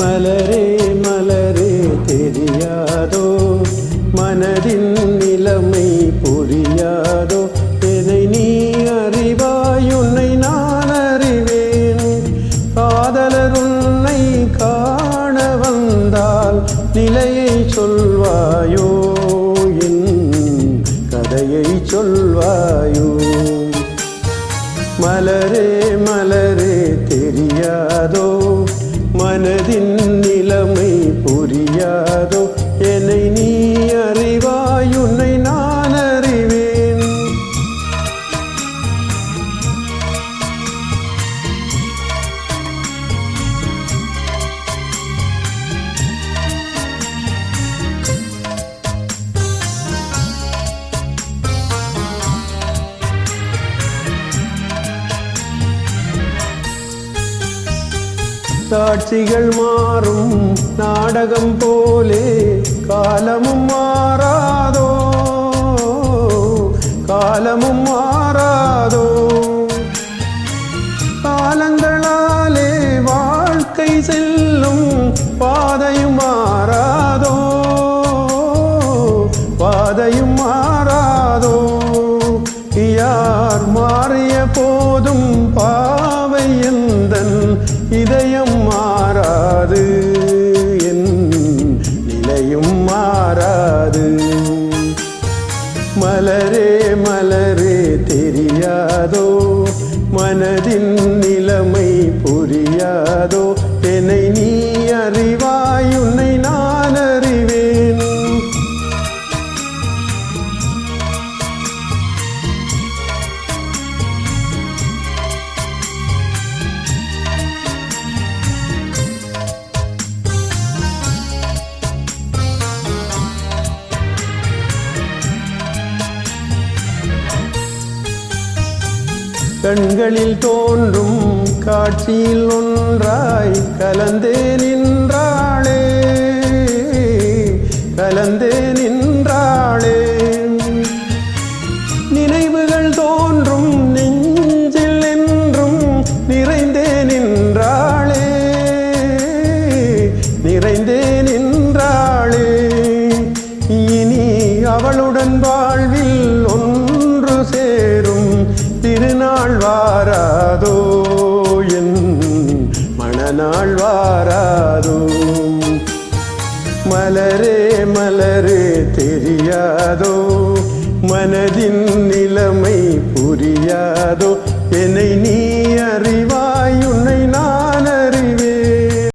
மலரே மலரே தெரியாதோ? மனதின் நிலைமை புரியாதோ? என்னை நீ அறிவாய்? உன்னை நான் அறிவேன். காதலர் உன்னை காண வந்தால் நிலையை சொல்வாயோ? என் கதையை சொல்வாயோ? மலரே மலரே தெரியாதோ? மனதின் நிலைமை புரியாதோ? சாட்சிகள் மாறும். நாடகம் போலே காலமும் மாறாதோ? காலமும் மாறாதோ? காலங்களாலே வாழ்க்கை செல்லும் பாதையும் மாறாதோ? பாதையும் மாறாதோ? யார் மாறிய போதும் பாவை எந்தன் இதயம் மாறாது. மலரே மலரே தெரியாதோ? மனதின் நிலைமை புரியாதோ? என்னை நீ கண்களில் தோன்றும் காட்சியில் ஒன்றாய் கலந்தே நின்றாளே. கலந்தே நின்றாளே. நினைவுகள் தோன்றும் நெஞ்சில் என்றும் நிறைந்தே நின்றாளே. நிறைந்தே நின்றாளே. இனி அவளுடன் வாழ்வில் நாள் வாராதோ? மலரே மலரே தெரியாதோ? மனதின் நிலைமை புரியாதோ? என்னை நீ